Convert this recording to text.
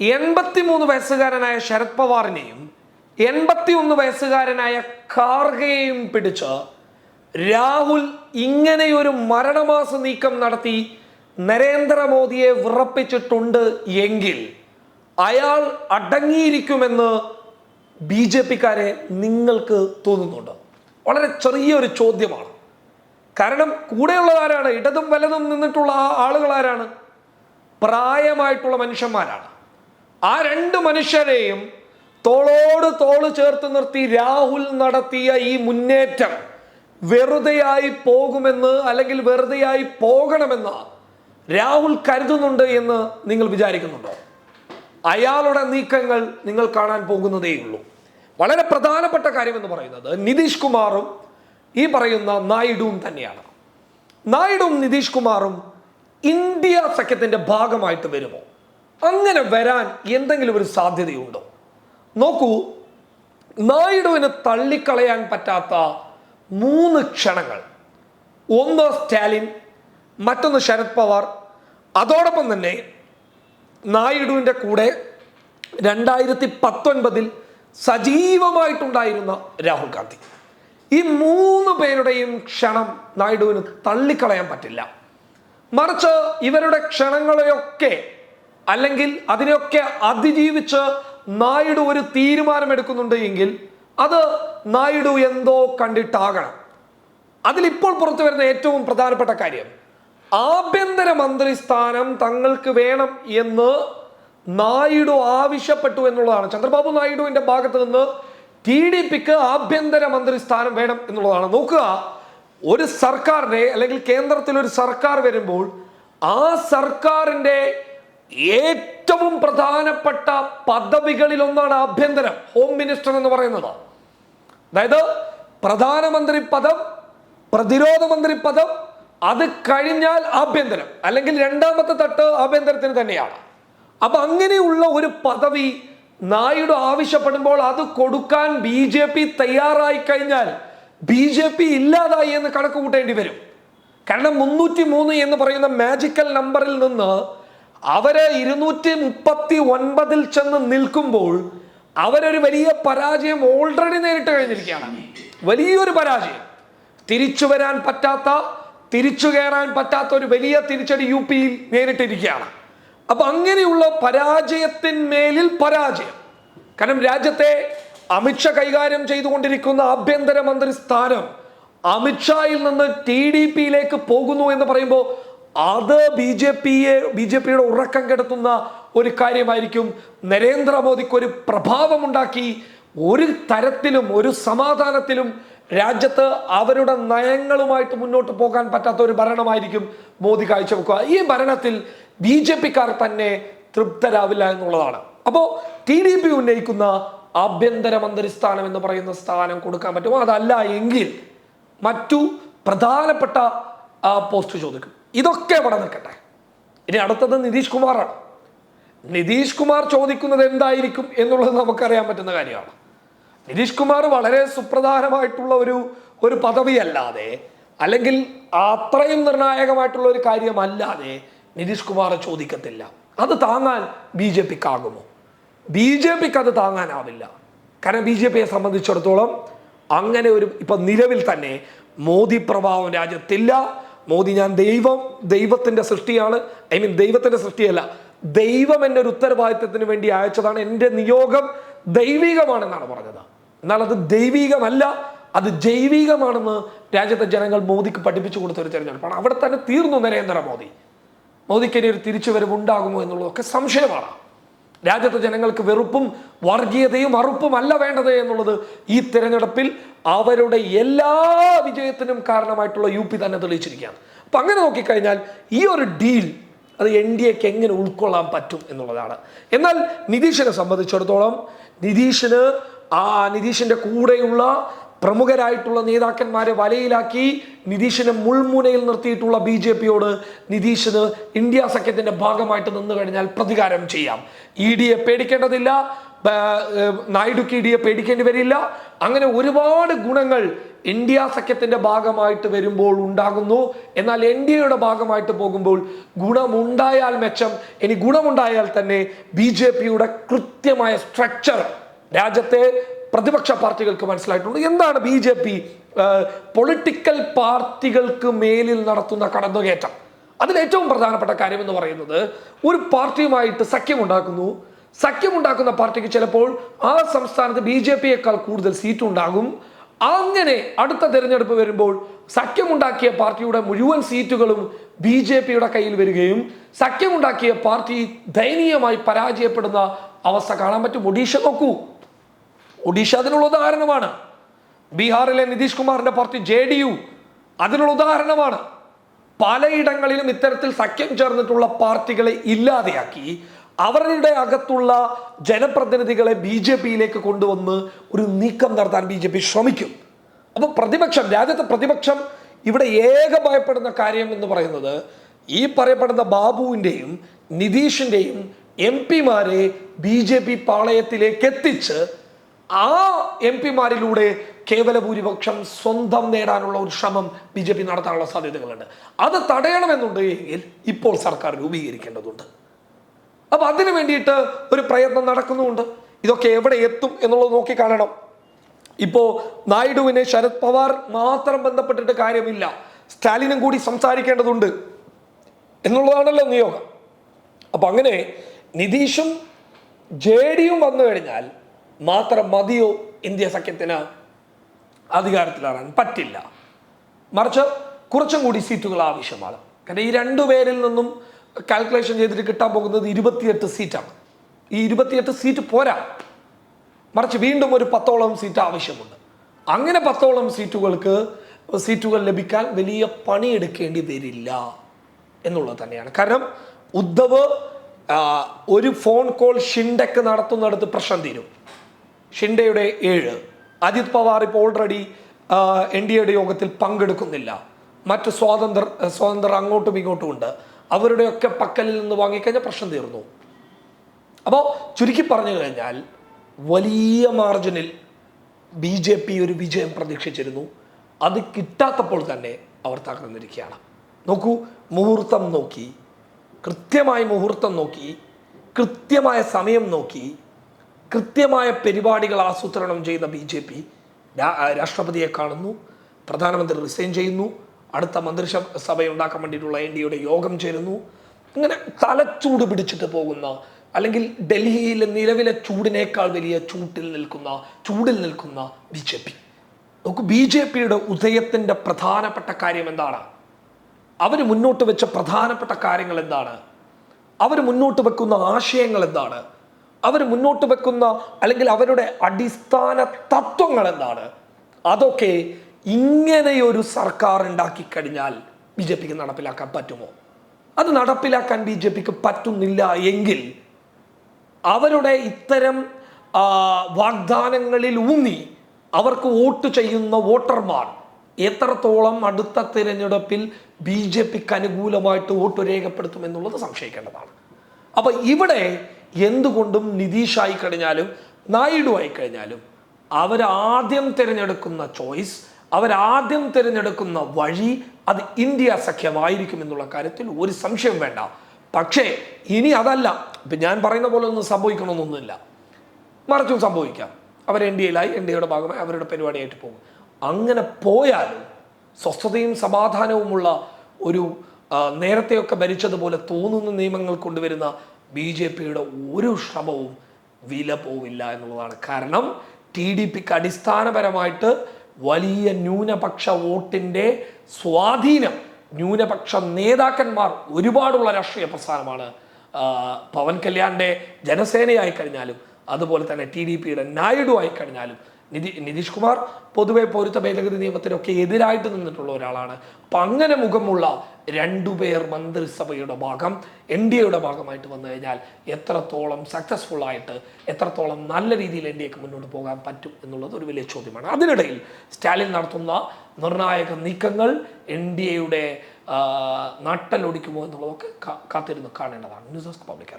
എൺപത്തിമൂന്ന് വയസ്സുകാരനായ ശരത് പവാറിനെയും എൺപത്തിയൊന്ന് വയസ്സുകാരനായ കാർഗയെയും പിടിച്ച് രാഹുൽ ഇങ്ങനെയൊരു മരണമാസ നീക്കം നടത്തി നരേന്ദ്രമോദിയെ വിറപ്പിച്ചിട്ടുണ്ട് എങ്കിൽ അയാൾ അടങ്ങിയിരിക്കുമെന്ന് ബി ജെ പിക്കാരെ നിങ്ങൾക്ക് തോന്നുന്നുണ്ട്? വളരെ ചെറിയൊരു ചോദ്യമാണ്. കാരണം കൂടെയുള്ളതാരാണ് ഇടതും വലതും നിന്നിട്ടുള്ള ആ പ്രായമായിട്ടുള്ള മനുഷ്യന്മാരാണ്. ആ രണ്ട് മനുഷ്യരെയും തോളോട് തോൾ ചേർത്ത് നിർത്തി രാഹുൽ നടത്തിയ ഈ മുന്നേറ്റം വെറുതെയായി പോകുമെന്ന് അല്ലെങ്കിൽ വെറുതെയായി പോകണമെന്ന് രാഹുൽ കരുതുന്നുണ്ട് എന്ന് നിങ്ങൾ വിചാരിക്കുന്നുണ്ടോ? അയാളുടെ നീക്കങ്ങൾ നിങ്ങൾ കാണാൻ പോകുന്നതേയുള്ളൂ വളരെ പ്രധാനപ്പെട്ട കാര്യം എന്ന് പറയുന്നത് നിതീഷ് കുമാറും ഈ പറയുന്ന നായിഡുവും തന്നെയാണ്. നായിഡുവും നിതീഷ് കുമാറും ഇന്ത്യ സഖ്യത്തിന്റെ ഭാഗമായിട്ട് വരുമോ? അങ്ങനെ വരാൻ എന്തെങ്കിലും ഒരു സാധ്യതയുണ്ടോ? നോക്കൂ നായിഡുവിന് തള്ളിക്കളയാൻ പറ്റാത്ത മൂന്ന് ക്ഷണങ്ങൾ. ഒന്ന് സ്റ്റാലിൻ മറ്റൊന്ന് ശരത് പവാർ. അതോടൊപ്പം തന്നെ നായിഡുവിന്റെ കൂടെ രണ്ടായിരത്തി പത്തൊൻപതിൽ സജീവമായിട്ടുണ്ടായിരുന്ന രാഹുൽ ഗാന്ധി. ഈ മൂന്ന് പേരുടെയും ക്ഷണം നായിഡുവിന് തള്ളിക്കളയാൻ പറ്റില്ല. മറിച്ച് ഇവരുടെ ക്ഷണങ്ങളെയൊക്കെ അല്ലെങ്കിൽ അതിനെയൊക്കെ അതിജീവിച്ച് നായിഡു ഒരു തീരുമാനമെടുക്കുന്നുണ്ട് എങ്കിൽ അത് നായിഡു എന്തോ കണ്ടിട്ടാകണം. അതിലിപ്പോൾ പുറത്തു വരുന്ന ഏറ്റവും പ്രധാനപ്പെട്ട കാര്യം ആഭ്യന്തര മന്ത്രി സ്ഥാനം തങ്ങൾക്ക് വേണം എന്ന് നായിഡു ആവശ്യപ്പെട്ടു എന്നുള്ളതാണ്. ചന്ദ്രബാബു നായിഡുവിന്റെ ഭാഗത്ത് നിന്ന് ടി ഡി പിക്ക് ആഭ്യന്തര മന്ത്രി സ്ഥാനം വേണം എന്നുള്ളതാണ്. നോക്കുക ഒരു സർക്കാരിനെ അല്ലെങ്കിൽ കേന്ദ്രത്തിൽ ഒരു സർക്കാർ വരുമ്പോൾ ആ സർക്കാരിന്റെ ഏറ്റവും പ്രധാനപ്പെട്ട പദവികളിൽ ഒന്നാണ് ആഭ്യന്തരം ഹോം മിനിസ്റ്റർ എന്ന് പറയുന്നത്. അതായത് പ്രധാനമന്ത്രി പദം പ്രതിരോധ മന്ത്രി പദം അത് കഴിഞ്ഞാൽ ആഭ്യന്തരം. അല്ലെങ്കിൽ രണ്ടാമത്തെ തട്ട് ആഭ്യന്തരത്തിന് തന്നെയാണ്. അപ്പൊ അങ്ങനെയുള്ള ഒരു പദവി നായിഡു ആവശ്യപ്പെടുമ്പോൾ അത് കൊടുക്കാൻ ബി ജെ പി തയ്യാറായി കഴിഞ്ഞാൽ ബി ജെ പി ഇല്ലാതായി എന്ന് കണക്ക് കൂട്ടേണ്ടി വരും. കാരണം മുന്നൂറ്റി മൂന്ന് എന്ന് പറയുന്ന മാജിക്കൽ നമ്പറിൽ നിന്ന് അവർ ഇരുന്നൂറ്റി മുപ്പത്തി ഒൻപതിൽ ചെന്ന് നിൽക്കുമ്പോൾ അവരൊരു വലിയ പരാജയം ഓൾറെഡി നേരിട്ട് കഴിഞ്ഞിരിക്കുകയാണ്. വലിയൊരു പരാജയം. തിരിച്ചു വരാൻ പറ്റാത്ത തിരിച്ചു കയറാൻ പറ്റാത്ത ഒരു വലിയ തിരിച്ചടി യു പിയിൽ നേരിട്ടിരിക്കുകയാണ്. അപ്പൊ അങ്ങനെയുള്ള പരാജയത്തിന്മേലിൽ പരാജയം. കാരണം രാജ്യത്തെ അമിത്ഷാ കൈകാര്യം ചെയ്തുകൊണ്ടിരിക്കുന്ന ആഭ്യന്തരമന്ത്രി സ്ഥാനം അമിത്ഷായിൽ നിന്ന് ടി ഡി പിയിലേക്ക് പോകുന്നു എന്ന് പറയുമ്പോൾ അത് ബി ജെ പിയെ ബി ജെ പിയുടെ ഉറക്കം കെടുത്തുന്ന ഒരു കാര്യമായിരിക്കും. നരേന്ദ്രമോദിക്ക് ഒരു പ്രഭാവമുണ്ടാക്കി ഒരു തരത്തിലും ഒരു സമാധാനത്തിലും രാജ്യത്ത് അവരുടെ നയങ്ങളുമായിട്ട് മുന്നോട്ട് പോകാൻ പറ്റാത്ത ഒരു ഭരണമായിരിക്കും മോദി കാഴ്ചവെക്കുക ഈ ഭരണത്തിൽ ബി ജെ പിക്കാർ തന്നെ തൃപ്തരാവില്ല എന്നുള്ളതാണ്. അപ്പോൾ ടി ഡി പി ഉന്നയിക്കുന്ന ആഭ്യന്തര മന്ത്രി സ്ഥാനം എന്ന് പറയുന്ന സ്ഥാനം കൊടുക്കാൻ പറ്റുമോ? അതല്ല എങ്കിൽ മറ്റു പ്രധാനപ്പെട്ട പോസ്റ്റ് ചോദിക്കും. ഇതൊക്കെ അവിടെ നിൽക്കട്ടെ. ഇനി അടുത്തത് നിതീഷ് കുമാറാണ്. നിതീഷ് കുമാർ ചോദിക്കുന്നത് എന്തായിരിക്കും എന്നുള്ളത് നമുക്കറിയാൻ പറ്റുന്ന കാര്യമാണ്. നിതീഷ് കുമാർ വളരെ സുപ്രധാനമായിട്ടുള്ള ഒരു ഒരു പദവിയല്ലാതെ അല്ലെങ്കിൽ അത്രയും നിർണായകമായിട്ടുള്ള ഒരു കാര്യമല്ലാതെ നിതീഷ് കുമാർ ചോദിക്കത്തില്ല. അത് താങ്ങാൻ ബി ജെ പിക്കാകുമോ? ബി ജെ പിക്ക് അത് താങ്ങാനാവില്ല. കാരണം ബി ജെ പിയെ സംബന്ധിച്ചിടത്തോളം അങ്ങനെ ഒരു ഇപ്പം നിലവിൽ തന്നെ മോദി പ്രഭാവം രാജ്യത്തില്ല. മോദി ഞാൻ ദൈവം ദൈവത്തിന്റെ സൃഷ്ടിയാണ്. ഐ മീൻ ദൈവത്തിന്റെ സൃഷ്ടിയല്ല. ദൈവം എന്റെ ഒരു ഉത്തരവാദിത്തത്തിന് വേണ്ടി അയച്ചതാണ് എന്റെ നിയോഗം ദൈവികമാണെന്നാണ് പറഞ്ഞത്. എന്നാൽ അത് ദൈവികമല്ല അത് ജൈവികമാണെന്ന് രാജ്യത്തെ ജനങ്ങൾ മോദിക്ക് പഠിപ്പിച്ചു കൊടുത്ത ഒരു തെരഞ്ഞെടുപ്പാണ് അവിടെ തന്നെ തീർന്നു നരേന്ദ്രമോദി മോദിക്ക് ഇനി ഒരു തിരിച്ചുവരവ് ഉണ്ടാകുമോ എന്നുള്ളതൊക്കെ സംശയമാണ്. രാജ്യത്തെ ജനങ്ങൾക്ക് വെറുപ്പും വർഗീയതയും അറുപ്പും അല്ല വേണ്ടത് എന്നുള്ളത് ഈ തിരഞ്ഞെടുപ്പിൽ അവരുടെ എല്ലാ വിജയത്തിനും കാരണമായിട്ടുള്ള യു പി തന്നെ തെളിയിച്ചിരിക്കുകയാണ്. അപ്പം അങ്ങനെ നോക്കിക്കഴിഞ്ഞാൽ ഈ ഒരു ഡീൽ അത് എൻ ഡി എക്ക് എങ്ങനെ ഉൾക്കൊള്ളാൻ പറ്റും എന്നുള്ളതാണ്. എന്നാൽ നിതീഷിനെ സംബന്ധിച്ചിടത്തോളം നിതീഷിന് ആ നിതീഷിന്റെ കൂടെയുള്ള പ്രമുഖരായിട്ടുള്ള നേതാക്കന്മാരെ വലയിലാക്കി നിതീഷിനെ മുൾമുനയിൽ നിർത്തിയിട്ടുള്ള ബി ജെ പിയോട് നിതീഷിന് ഇന്ത്യ സഖ്യത്തിന്റെ ഭാഗമായിട്ട് നിന്നു കഴിഞ്ഞാൽ പ്രതികാരം ചെയ്യാം. ഇ ഡിയെ പേടിക്കേണ്ടതില്ല. നായിഡുക്ക് ഇ ഡിയെ പേടിക്കേണ്ടി വരില്ല. അങ്ങനെ ഒരുപാട് ഗുണങ്ങൾ ഇന്ത്യ സഖ്യത്തിന്റെ ഭാഗമായിട്ട് വരുമ്പോൾ ഉണ്ടാകുന്നു. എന്നാൽ എൻ ഡി എയുടെ ഭാഗമായിട്ട് പോകുമ്പോൾ ഗുണമുണ്ടായാൽ മെച്ചം. ഇനി ഗുണമുണ്ടായാൽ തന്നെ ബി ജെ പിയുടെ കൃത്യമായ സ്ട്രക്ചർ രാജ്യത്തെ പ്രതിപക്ഷ പാർട്ടികൾക്ക് മനസ്സിലായിട്ടുണ്ട്. എന്താണ് ബി ജെ പി പൊളിറ്റിക്കൽ പാർട്ടികൾക്ക് മേലിൽ നടത്തുന്ന കടന്നുകയറ്റം? അതിൽ ഏറ്റവും പ്രധാനപ്പെട്ട കാര്യം എന്ന് പറയുന്നത് ഒരു പാർട്ടിയുമായിട്ട് സഖ്യമുണ്ടാക്കുന്നു. സഖ്യമുണ്ടാക്കുന്ന പാർട്ടിക്ക് ചിലപ്പോൾ ആ സംസ്ഥാനത്ത് ബി ജെ പിയേക്കാൾ കൂടുതൽ സീറ്റ് ഉണ്ടാകും അങ്ങനെ അടുത്ത തിരഞ്ഞെടുപ്പ് വരുമ്പോൾ സഖ്യമുണ്ടാക്കിയ പാർട്ടിയുടെ മുഴുവൻ സീറ്റുകളും ബി ജെ പിയുടെ കയ്യിൽ വരികയും സഖ്യമുണ്ടാക്കിയ പാർട്ടി ദയനീയമായി പരാജയപ്പെടുന്ന അവസ്ഥ കാണാൻ പറ്റും. ഒഡീഷ നോക്കൂ. ഒഡീഷ അതിനുള്ള ഉദാഹരണമാണ്. ബീഹാറിലെ നിതീഷ് കുമാറിന്റെ പാർട്ടി ജെ ഡി യു അതിനുള്ള ഉദാഹരണമാണ്. പലയിടങ്ങളിലും ഇത്തരത്തിൽ സഖ്യം ചേർന്നിട്ടുള്ള പാർട്ടികളെ ഇല്ലാതെയാക്കി അവരുടെ അകത്തുള്ള ജനപ്രതിനിധികളെ ബി ജെ പിയിലേക്ക് കൊണ്ടുവന്ന് ഒരു നീക്കം നടത്താൻ ബി ജെ പി ശ്രമിക്കും. അപ്പോൾ പ്രതിപക്ഷം രാജ്യത്തെ പ്രതിപക്ഷം ഇവിടെ ഏക ഭയപ്പെടുന്ന കാര്യം എന്ന് പറയുന്നത് ഈ പറയപ്പെടുന്ന ബാബുവിന്റെയും നിതീഷിന്റെയും എം പിമാരെ ബി ജെ പി പാളയത്തിലേക്ക് എത്തിച്ച് ആ എം പിമാരിലൂടെ കേവല ഭൂരിപക്ഷം സ്വന്തം നേടാനുള്ള ഒരു ശ്രമം ബി ജെ പി നടത്താനുള്ള സാധ്യതകളുണ്ട്. അത് തടയണമെന്നുണ്ടെങ്കിൽ ഇപ്പോൾ സർക്കാർ രൂപീകരിക്കേണ്ടതുണ്ട്. അപ്പൊ അതിനു വേണ്ടിയിട്ട് ഒരു പ്രയത്നം നടക്കുന്നുമുണ്ട്. ഇതൊക്കെ എവിടെ എത്തും എന്നുള്ളത് നോക്കി കാണണം. ഇപ്പോ നായിഡുവിനെ ശരത് പവാർ മാത്രം ബന്ധപ്പെട്ടിട്ട് കാര്യമില്ല. സ്റ്റാലിനും കൂടി സംസാരിക്കേണ്ടതുണ്ട് എന്നുള്ളതാണല്ലോ നിയോഗം. അപ്പൊ അങ്ങനെ നിതീഷും ജെ ഡിയും വന്നു കഴിഞ്ഞാൽ മാത്രം മതിയോ ഇന്ത്യ സഖ്യത്തിന് അധികാരത്തിലാറാൻ പറ്റില്ല. മറിച്ച് കുറച്ചും കൂടി സീറ്റുകൾ ആവശ്യമാണ്. കാരണം ഈ രണ്ടു പേരിൽ നിന്നും കാൽക്കുലേഷൻ ചെയ്തിട്ട് കിട്ടാൻ പോകുന്നത് ഇരുപത്തിയെട്ട് സീറ്റാണ്. ഈ ഇരുപത്തിയെട്ട് സീറ്റ് പോരാ. മറിച്ച് വീണ്ടും ഒരു പത്തോളം സീറ്റ് ആവശ്യമുണ്ട്. അങ്ങനെ പത്തോളം സീറ്റുകൾക്ക് സീറ്റുകൾ ലഭിക്കാൻ വലിയ പണിയെടുക്കേണ്ടി വരില്ല എന്നുള്ളത് തന്നെയാണ്. കാരണം ഉദ്ധവ് ഒരു ഫോൺ കോൾ ഷിൻഡക്ക് നടത്തുന്നിടത്ത് പ്രശ്നം തീരും. ഷിൻഡയുടെ ഏഴ്. അജിത് പവാർ ഇപ്പോൾ ഓൾറെഡി എൻ ഡി എയുടെ യോഗത്തിൽ പങ്കെടുക്കുന്നില്ല. മറ്റ് സ്വാതന്ത്ര്യ സ്വാതന്ത്ര്യം അങ്ങോട്ടും ഇങ്ങോട്ടും ഉണ്ട്. അവരുടെയൊക്കെ പക്കലിൽ നിന്ന് വാങ്ങിക്കഴിഞ്ഞാൽ പ്രശ്നം തീർന്നു. അപ്പോൾ ചുരുക്കി പറഞ്ഞു കഴിഞ്ഞാൽ വലിയ മാർജിനിൽ ബി ജെ പി ഒരു വിജയം പ്രതീക്ഷിച്ചിരുന്നു. അത് കിട്ടാത്തപ്പോൾ തന്നെ അവർ തകർന്നിരിക്കുകയാണ്. നോക്കൂ മുഹൂർത്തം നോക്കി കൃത്യമായ മുഹൂർത്തം നോക്കി കൃത്യമായ സമയം നോക്കി കൃത്യമായ പരിപാടികൾ ആസൂത്രണം ചെയ്യുന്ന ബി ജെ പി രാഷ്ട്രപതിയെ കാണുന്നു പ്രധാനമന്ത്രി റിസൈൻ ചെയ്യുന്നു അടുത്ത മന്ത്രിസഭ ഉണ്ടാക്കാൻ വേണ്ടിയിട്ടുള്ള എൻ ഡിയുടെ യോഗം ചേരുന്നു. ഇങ്ങനെ തലച്ചൂട് പിടിച്ചിട്ട് പോകുന്ന അല്ലെങ്കിൽ ഡൽഹിയിലെ നിലവിലെ ചൂടിനേക്കാൾ വലിയ ചൂട്ടിൽ നിൽക്കുന്ന ചൂടിൽ നിൽക്കുന്ന ബി ജെ പി. നോക്കൂ ബി ജെ പിയുടെ ഉദയത്തിന്റെ പ്രധാനപ്പെട്ട കാര്യം എന്താണ്? അവർ മുന്നോട്ട് വെച്ച പ്രധാനപ്പെട്ട കാര്യങ്ങൾ എന്താണ്? അവർ മുന്നോട്ട് വെക്കുന്ന ആശയങ്ങൾ എന്താണ്? അവർ മുന്നോട്ട് വെക്കുന്ന അല്ലെങ്കിൽ അവരുടെ അടിസ്ഥാന തത്വങ്ങൾ എന്താണ്? അതൊക്കെ ഇങ്ങനെയൊരു സർക്കാർ ഉണ്ടാക്കി കഴിഞ്ഞാൽ ബി ജെ പിക്ക് നടപ്പിലാക്കാൻ പറ്റുമോ? അത് നടപ്പിലാക്കാൻ ബി ജെ പിക്ക് പറ്റുന്നില്ല എങ്കിൽ അവരുടെ ഇത്തരം വാഗ്ദാനങ്ങളിൽ ഊന്നി അവർക്ക് വോട്ട് ചെയ്യുന്ന വോട്ടർമാർ എത്രത്തോളം അടുത്ത തിരഞ്ഞെടുപ്പിൽ ബി ജെ പിക്ക് അനുകൂലമായിട്ട് വോട്ട് രേഖപ്പെടുത്തുമെന്നുള്ളത് സംശയിക്കേണ്ടതാണ്. അപ്പൊ ഇവിടെ എന്തുകൊണ്ടും നിതീഷായി കഴിഞ്ഞാലും നായിഡു ആയി കഴിഞ്ഞാലും അവരാദ്യം തിരഞ്ഞെടുക്കുന്ന ചോയ്സ് അവരാദ്യം തിരഞ്ഞെടുക്കുന്ന വഴി അത് ഇന്ത്യ സഖ്യമായിരിക്കും എന്നുള്ള കാര്യത്തിൽ ഒരു സംശയം വേണ്ട. പക്ഷേ ഇനി അതല്ല. ഇപ്പം ഞാൻ പറയുന്ന പോലെ ഒന്നും സംഭവിക്കണമെന്നൊന്നുമില്ല. മറിച്ചും സംഭവിക്കാം. അവർ എൻ ഡി എയിലായി എൻ ഡി എയുടെ ഭാഗമായി അവരുടെ പരിപാടിയായിട്ട് പോകും. അങ്ങനെ പോയാലും സ്വസ്ഥതയും സമാധാനവുമുള്ള ഒരു നേരത്തെയൊക്കെ ഭരിച്ചതുപോലെ തോന്നുന്ന നിയമങ്ങൾ കൊണ്ടുവരുന്ന ബി ജെ പിയുടെ ഒരു ശ്രമവും വില പോവില്ല എന്നുള്ളതാണ്. കാരണം ടി ഡി പിക്ക് അടിസ്ഥാനപരമായിട്ട് വലിയ ന്യൂനപക്ഷ വോട്ടിന്റെ സ്വാധീനം ന്യൂനപക്ഷ നേതാക്കന്മാർ ഒരുപാടുള്ള രാഷ്ട്രീയ പ്രസ്ഥാനമാണ്. പവൻ കല്യാണിന്റെ ജനസേനയായി കഴിഞ്ഞാലും അതുപോലെ തന്നെ ടി ഡി പിയുടെ നായിഡു ആയി കഴിഞ്ഞാലും നിതി നിതീഷ് കുമാർ പൊതുവെ പൗരത്വ ഭേദഗതി നിയമത്തിനൊക്കെ എതിരായിട്ട് നിന്നിട്ടുള്ള ഒരാളാണ്. അപ്പം അങ്ങനെ മുഖമുള്ള രണ്ടുപേർ മന്ത്രിസഭയുടെ ഭാഗം എൻ ഡി എയുടെ ഭാഗമായിട്ട് വന്നു കഴിഞ്ഞാൽ എത്രത്തോളം സക്സസ്ഫുൾ ആയിട്ട് എത്രത്തോളം നല്ല രീതിയിൽ എൻ ഡി എക്ക് മുന്നോട്ട് പോകാൻ പറ്റും എന്നുള്ളത് ഒരു വലിയ ചോദ്യമാണ്. അതിനിടയിൽ സ്റ്റാലിൻ നടത്തുന്ന നിർണായക നീക്കങ്ങൾ എൻ ഡി എയുടെ നട്ടലൊടിക്കുമോ എന്നുള്ളതൊക്കെ കാത്തിരുന്ന് കാണേണ്ടതാണ്. News desk public